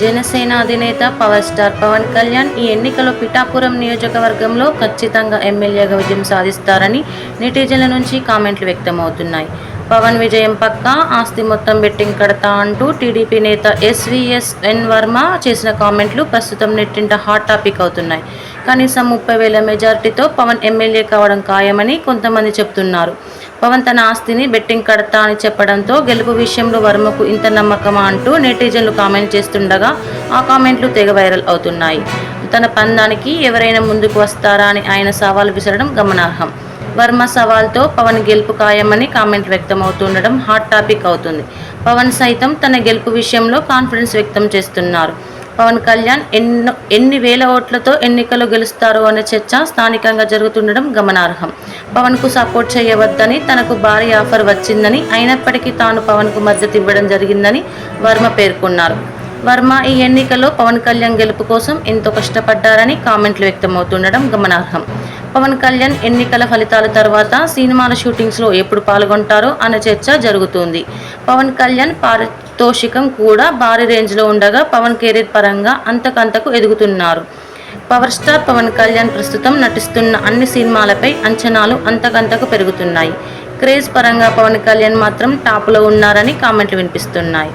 జనసేన అధినేత power star Pawan Kalyan ఈ ఎన్నికలో పిఠాపురం నియోజకవర్గంలో ఖచ్చితంగా ఎమ్మెల్యేగా విజయం సాధిస్తారని నెటిజన్ల నుంచి కామెంట్లు వ్యక్తమవుతున్నాయి. పవన్ విజయం పక్క ఆస్తి మొత్తం బెట్టింగ్ కడతా అంటూ టీడీపీ నేత ఎస్వీఎస్ ఎన్ వర్మ చేసిన కామెంట్లు ప్రస్తుతం నెట్టింట హాట్ టాపిక్ అవుతున్నాయి. కనీసం ముప్పై వేల మెజార్టీతో పవన్ ఎమ్మెల్యే కావడం ఖాయమని కొంతమంది చెప్తున్నారు. పవన్ తన ఆస్తిని బెట్టింగ్ కడతా అని చెప్పడంతో గెలుపు విషయంలో వర్మకు ఇంత నమ్మకమా అంటూ నెటిజన్లు కామెంట్ చేస్తుండగా ఆ కామెంట్లు తెగ వైరల్ అవుతున్నాయి. తన పందానికి ఎవరైనా ముందుకు వస్తారా అని ఆయన సవాల్ విసరడం గమనార్హం. వర్మ సవాల్తో పవన్ గెలుపు ఖాయమని కామెంట్ వ్యక్తమవుతుండడం హాట్ టాపిక్ అవుతుంది. పవన్ సైతం తన గెలుపు విషయంలో కాన్ఫిడెన్స్ వ్యక్తం చేస్తున్నారు. పవన్ కళ్యాణ్ ఎన్నో ఎన్ని వేల ఓట్లతో ఎన్నికలు గెలుస్తారు అనే చర్చ స్థానికంగా జరుగుతుండడం గమనార్హం. పవన్కు సపోర్ట్ చేయవద్దని తనకు భారీ ఆఫర్ వచ్చిందని అయినప్పటికీ తాను పవన్కు మద్దతు ఇవ్వడం జరిగిందని వర్మ పేర్కొన్నారు. వర్మ ఈ ఎన్నికలో పవన్ కళ్యాణ్ గెలుపు కోసం ఎంతో కష్టపడ్డారని కామెంట్లు వ్యక్తమవుతుండడం గమనార్హం. పవన్ కళ్యాణ్ ఎన్నికల ఫలితాల తర్వాత సినిమాల షూటింగ్స్లో ఎప్పుడు పాల్గొంటారో అనే చర్చ జరుగుతుంది. పవన్ కళ్యాణ్ పారితోషికం కూడా భారీ రేంజ్లో ఉండగా పవన్ కెరీర్ పరంగా అంతకంతకు ఎదుగుతున్నారు. పవర్ స్టార్ పవన్ కళ్యాణ్ ప్రస్తుతం నటిస్తున్న అన్ని సినిమాలపై అంచనాలు అంతకంతకు పెరుగుతున్నాయి. క్రేజ్ పరంగా పవన్ కళ్యాణ్ మాత్రం టాప్లో ఉన్నారని కామెంట్లు వినిపిస్తున్నాయి.